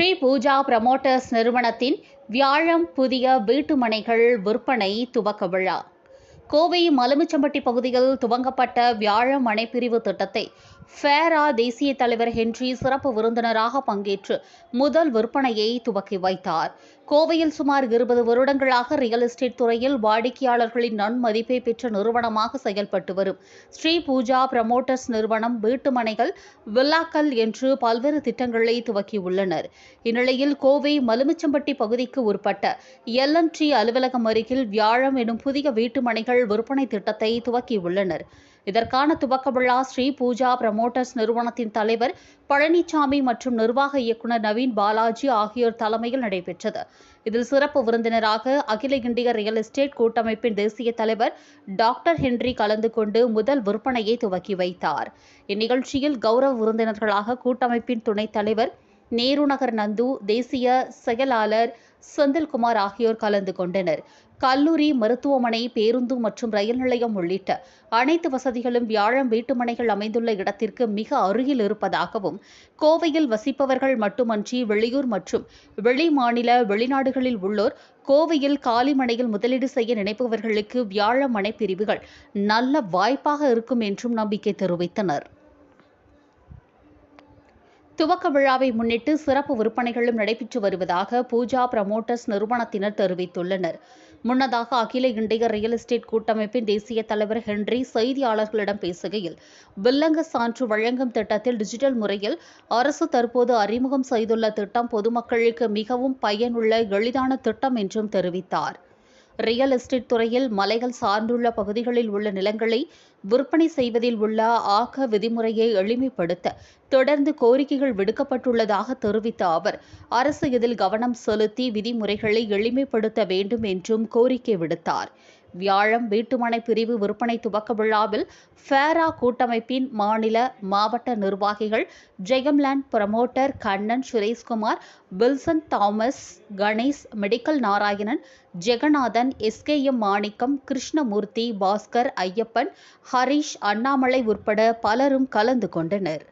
Sri Pooja promoters நிறுவனத்தின் வியாழம் புதிய வீட்டுமனைகள் விற்பனை துவக்க விழா. கோவை மலுமிச்சம்பட்டி பகுதியில் துவங்கப்பட்ட வியாழம் மனைப்பிரிவு திட்டத்தை ஃபேரா தேசிய தலைவர் ஹென்றி சிறப்பு விருந்தினராக பங்கேற்று முதல் விற்பனையை துவக்கி வைத்தார். கோவையில் சுமார் இருபது வருடங்களாக ரியல் எஸ்டேட் துறையில் வாடிக்கையாளர்களின் நன்மதிப்பை பெற்ற நிறுவனமாக செயல்பட்டு வரும். ஸ்ரீ பூஜா பிரமோட்டர்ஸ் நிறுவனம் வீட்டுமனைகள் வில்லாக்கள் என்று பல்வேறு திட்டங்களை துவக்கியுள்ளனர். இந்நிலையில் கோவை மலுமிச்சம்பட்டி பகுதிக்கு உட்பட்ட எல்என்டி அலுவலகம் அருகில் வியாழம் எனும் புதிய வீட்டுமனைகள் விற்பனை திட்டத்தை துவக்கியுள்ளனர். இதற்கான துவக்க விழா ஸ்ரீ பூஜா பிரமோட்டர்ஸ் நிறுவனத்தின் தலைவர் பழனிசாமி மற்றும் நிர்வாக இயக்குநர் நவீன் பாலாஜி ஆகியோர் தலைமையில் நடைபெற்றது. இதில் சிறப்பு விருந்தினராக அகில இந்திய ரியல் எஸ்டேட் கூட்டமைப்பின் தேசிய தலைவர் டாக்டர் ஹென்றி கலந்து கொண்டு முதல் விற்பனையை துவக்கி வைத்தார். இந்நிகழ்ச்சியில் கௌரவ விருந்தினர்களாக கூட்டமைப்பின் துணைத் தலைவர் நேருநகர் நந்து தேசிய செயலாளர் செந்தில்குமார் ஆகியோர் கலந்து கொண்டனர். கல்லூரி மருத்துவமனை பேருந்து மற்றும் ரயில் நிலையம் உள்ளிட்ட அனைத்து வசதிகளும் வியாழம் வீட்டுமனைகள் அமைந்துள்ள இடத்திற்கு மிக அருகில் இருப்பதாகவும் கோவையில் வசிப்பவர்கள் மட்டுமன்றி வெளியூர் மற்றும் வெளி மாநில வெளிநாடுகளில் உள்ளோர் கோவையில் காலிமனையில் முதலீடு செய்ய நினைப்பவர்களுக்கு வியாழ மனை பிரிவுகள் நல்ல வாய்ப்பாக இருக்கும் என்றும் நம்பிக்கை தெரிவித்தனர். துவக்க விழாவை முன்னிட்டு சிறப்பு விற்பனைகளும் நடைபெற்று வருவதாக பூஜா பிரமோட்டர்ஸ் நிறுவனத்தினர் தெரிவித்துள்ளனர். முன்னதாக அகில இந்திய ரியல் எஸ்டேட் கூட்டமைப்பின் தேசிய தலைவர் ஹென்றி செய்தியாளர்களிடம் பேசுகையில் வில்லங்க சான்று வழங்கும் திட்டத்தில் டிஜிட்டல் முறையில் அரசு தற்போது அறிமுகம் செய்துள்ள திட்டம் பொதுமக்களுக்கு மிகவும் பயனுள்ள எளிதான திட்டம் என்றும் தெரிவித்தார். ரியல் எஸ்டேட் துறையில் மலைகள் சார்ந்துள்ள பகுதிகளில் உள்ள நிலங்களை விற்பனை செய்வதில் உள்ள ஆக்க விதிமுறையை எளிமைப்படுத்த தொடர்ந்து கோரிக்கைகள் விடுக்கப்பட்டுள்ளதாக தெரிவித்த அவர் அரசு இதில் கவனம் செலுத்தி விதிமுறைகளை எளிமைப்படுத்த வேண்டும் என்றும் கோரிக்கை விடுத்தார். வியாழம் வீட்டுமனை பிரிவு விற்பனை துவக்க விழாவில் ஃபேரா கூட்டமைப்பின் மாநில மாவட்ட நிர்வாகிகள் Jayamland promoter Kannan Sureshkumar Wilson Thomas Ganesh medical Narayanan Jaganathan SKM Manickam Krishnamoorthy Bhaskar Ayyappan Harish Annamalai உட்பட பலரும் கலந்து கொண்டனர்.